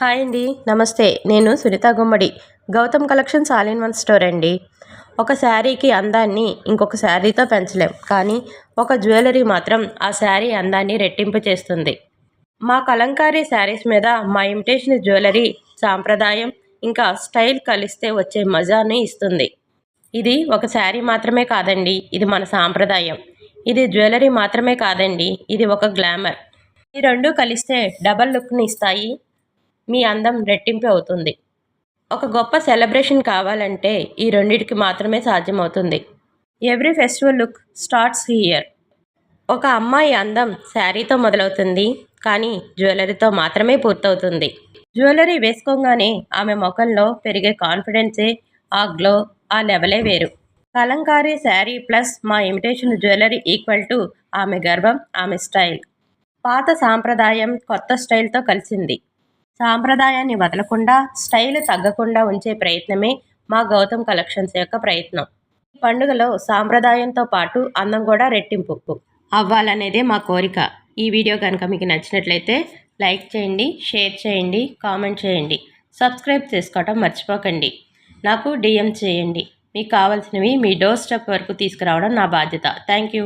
Hi అండి. నమస్తే. నేను Sunitha Gummadi. Gautam collections all in one store అండి. ఒక శారీకి అందాన్ని ఇంకొక శారీతో పెంచలేం. కానీ ఒక జ్యువెలరీ మాత్రం ఆ శారీ అందాన్ని రెట్టింపు చేస్తుంది. మా కలంకారీ శారీస్ మీద మా ఇమిటేషన్ జ్యువెలరీ సాంప్రదాయం ఇంకా స్టైల్ కలిస్తే వచ్చే మజాని ఇస్తుంది. ఇది ఒక శారీ మాత్రమే కాదండి. ఇది మన సాంప్రదాయం. ఇది జ్యువెలరీ మాత్రమే కాదండి. ఇది ఒక గ్లామర్. ఈ రెండు కలిస్తే డబల్ లుక్ని ఇస్తాయి. మీ అందం రెట్టింపు అవుతుంది. ఒక గొప్ప సెలబ్రేషన్ కావాలంటే ఈ రెండిటికి మాత్రమే సాధ్యమవుతుంది. Every festival look starts here. ఒక అమ్మాయి అందం శారీతో మొదలవుతుంది కానీ జ్యువెలరీతో మాత్రమే పూర్తవుతుంది. జ్యువెలరీ వేసుకోగానే ఆమె ముఖంలో పెరిగే కాన్ఫిడెన్సే ఆ గ్లో ఆ లెవలే వేరు. కలంకారీ శారీ ప్లస్ మా ఇమిటేషన్ జ్యువెలరీ ఈక్వల్ టు ఆమె గర్వం ఆమె స్టైల్. పాత సాంప్రదాయం కొత్త స్టైల్తో కలిసింది. సాంప్రదాయాన్ని వదలకుండా స్టైల్ తగ్గకుండా ఉంచే ప్రయత్నమే మా గౌతమ్ కలెక్షన్స్ యొక్క ప్రయత్నం. ఈ పండుగలో సాంప్రదాయంతో పాటు అందం కూడా రెట్టింపు. అవ్వాలనేదే మా కోరిక. ఈ వీడియో కనుక మీకు నచ్చినట్లయితే లైక్ చేయండి షేర్ చేయండి కామెంట్ చేయండి. సబ్స్క్రైబ్ చేసుకోవటం మర్చిపోకండి. నాకు డిఎం చేయండి. మీకు కావాల్సినవి మీ డోర్ స్టెప్ వరకు తీసుకురావడం నా బాధ్యత. Thank you.